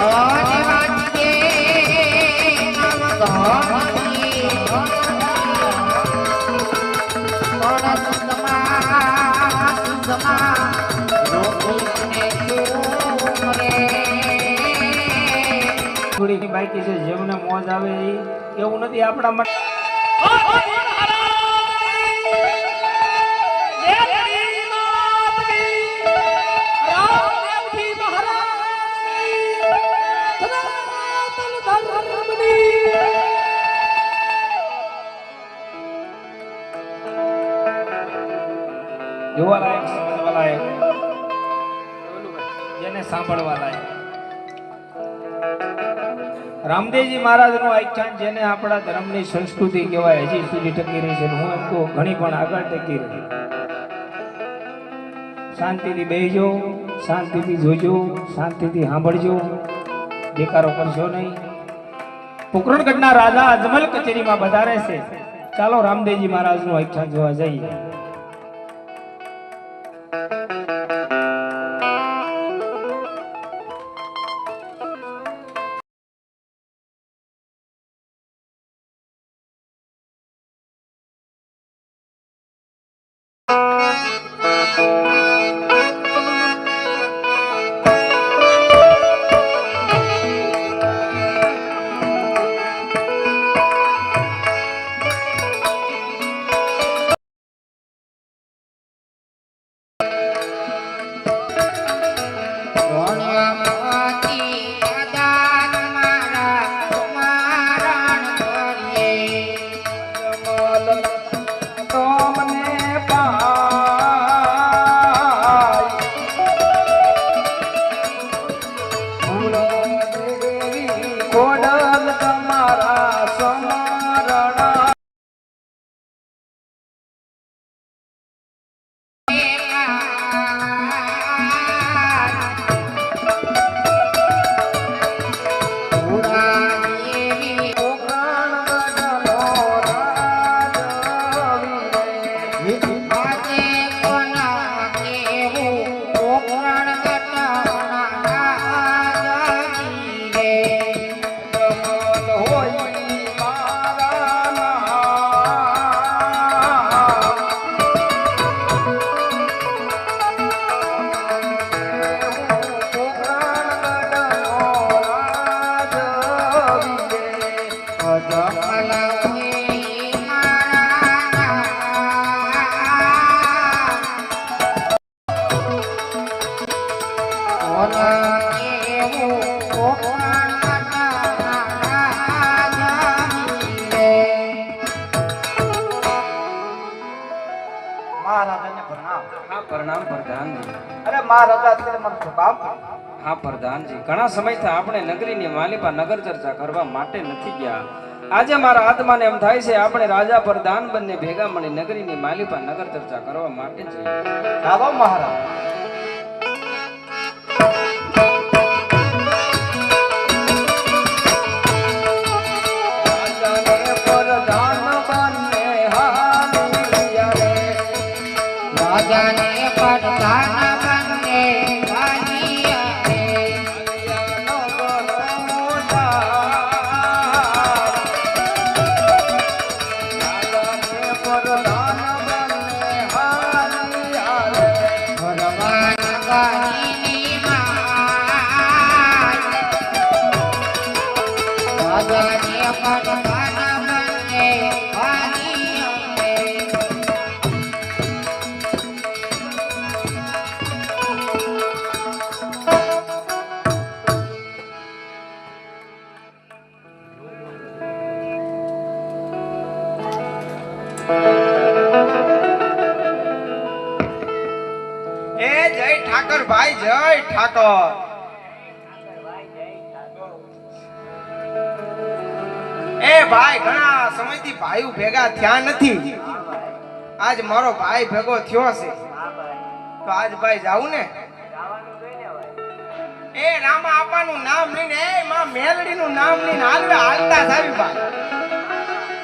અને વાંચીએ નામ ગોમતી. પણ સુખમાં સુખમાં રોકીને શું રે થોડી બાકી છે, જેમને મોજ આવે એવું નથી, આપણા માટે જોવા લાયક સમજવા લાયક. જેને સાંભળવા લાયક. રામદેવજી મહારાજનું આખ્યાન જેને આપણા ધર્મની સંસ્કૃતિ કહેવાય, હજી સુધી ટકી રહી છે હું કહું ઘણી પણ આગળ ટકી રહી શાંતિથી બેહજો, શાંતિથી જોજો, શાંતિથી સાંભળજો. દેકારો કરશો નહીં. પોકરણગઢના રાજા અજમલ કચેરીમાં વધારે છે. ચાલો રામદેવજી મહારાજનું આખ્યાન જોવા જઈએ. Yeah. મહારાજાને પ્રણામ. હા પ્રણામ પ્રધાનજી. અરે મહારાજા અત્યારે મને શું હા પ્રધાનજી. ઘણા સમયથી આપણે નગરીની માલિપા નગર ચર્ચા કરવા માટે નથી ગયા. આજે મારા આત્માને એમ થાય છે આપણે રાજા પ્રધાન બંને ભેગા મળી નગરીની માલિપા નગર ચર્ચા કરવા માટે જઈએ ચાલો મહારાજ. એ જય ઠાકર ભાઈ, જય ઠાકર. એ ભાઈ, ઘણા સમયથી ભાઈઓ ભેગા થયા નથી. આજ મારો ભાઈ ભેગો થયો છે. તો આજ ભાઈ જાવું ને? એ રામા આપાનું નામ લઈને, એ માં મેલડીનું નામ લઈને હાલવે, હાલતા થાવી ભાઈ.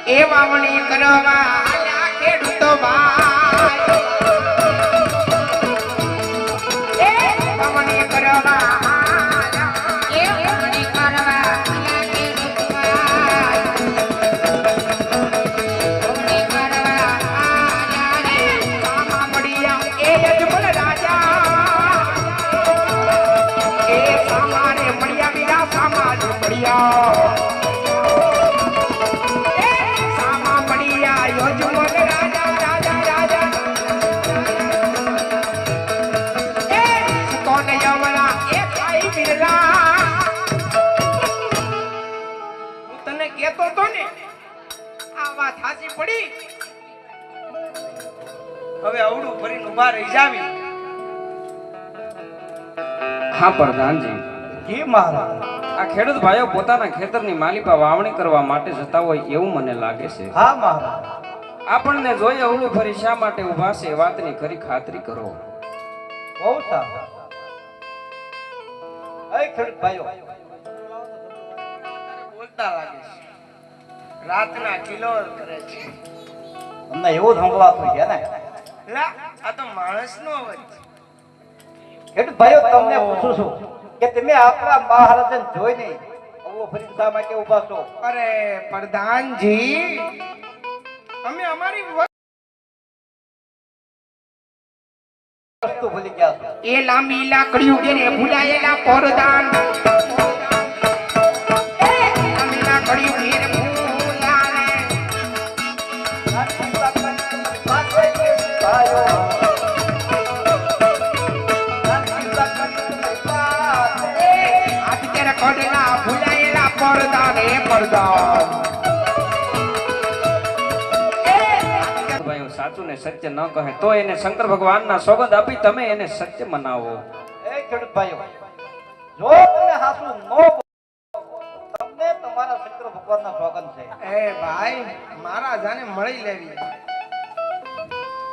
એ વાવણી કરવા આયા ખેડૂતો ભાઈ. હવે અવડું ભરીને રહી જાવી. હા પ્રધાનજી. હે મહારાજ. આ ખેડૂત ભાઈઓ પોતાના ખેતરની માલિકા વાવણી કરવા માટે જતા હોય એવું મને લાગે છે. હા મહારાજ. આપણને જોઈ અવળું ફરી શા માટે ઊભા છે? વાતની ખરી ખાતરી કરો. બહુ સારું. એ ખેડૂત ભાઈઓ. બોલતા લાગે છે. રાતના કિલોર કરે છે. તમને એવું જ થઈ છે ને? લા આ તો માણસનો અવાજ છે. ખેડૂત ભાઈઓ તમને પૂછું છું કે તમે આપણા મહારાજને જોઈને અવળો ફરી શા માટે ઊભા છો? અરે પ્રધાનજી અમે અમારી વસ્તુ ભૂલી ગયા એ લાંબી લાકડીઓ ઘેરે ભૂલાયેલા પરદાન. લાંબી લાકડીઓ ભૂલાયેલા પરદાન એ પરદાન. સાચું ને સત્ય ન કહે તો એને શંકર ભગવાનના સોગંદ આપી તમે એને સત્ય મનાવો. એ ખેડૂત ભાઈઓ જો તમે હાસું ન તમને તમારા શંકર ભગવાનના સોગંદ છે. એ ભાઈ મહારાજ આને મળી લેવી.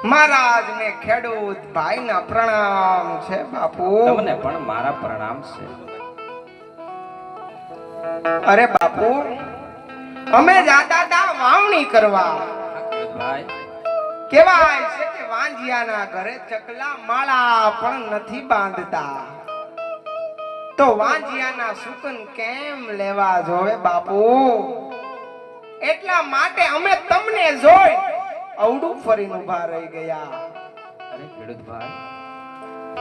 મહારાજ ને ખેડૂત ભાઈ ના પ્રણામ છે બાપુ. તમને પણ મારા પ્રણામ છે. અરે બાપુ અમે જાતા હતા વાવણી કરવા. ભાઈ. કેવાય છે કે વાંજિયાના ઘરે ચકલા માળા પણ નથી બાંધતા. તો વાંજિયાના સુકન કેમ લેવા જોવે બાપુ? એટલા માટે અમે તમને જોઈ અવડું ફરીને ઊભા રહી ગયા. અરે ખેડૂત ભાઈ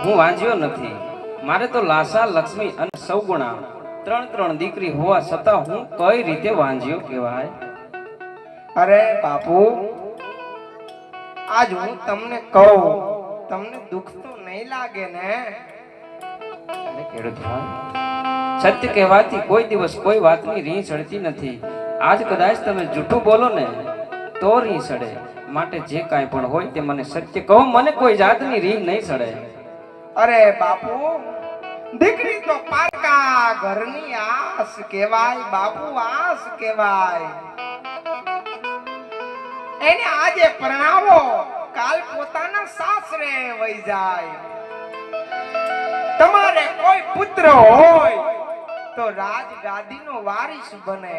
હું વાંજ્યો નથી. મારે તો લાસા લક્ષ્મી અને સૌગુણા ત્રણ ત્રણ દીકરી હોવા છતાં હું કઈ રીતે વાંજ્યો કહેવાય? અરે બાપુ આજ હું તમને કહું તમને દુઃખ તો નહીં લાગે ને? અરે ખેડૂત સત્ય કહેવાથી કોઈ દિવસ કોઈ વાતની રી ચડતી નથી. આજ કદાચ તમે જૂઠું બોલો ને તો રી સડે માટે જે કાંઈ પણ હોય તે મને સત્ય કહો મને કોઈ જાતની રી નહીં સડે અરે બાપુ દીકરી તો પારકા ઘરની આસ કહેવાય બાપુ આસ કહેવાય. એને આજે પરણાવો. કાલ પોતાના સાસરે વહી જાય. તમારે કોઈ પુત્ર હોય તો રાજ ગાદીનો વારિસ બને.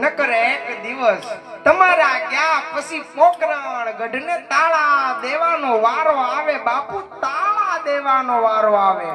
નકર એક દિવસ તમારા ગયા પછી પોકરણ ગઢને તાળા દેવાનો વારો આવે, બાપુ તાળા દેવાનો વારો આવે.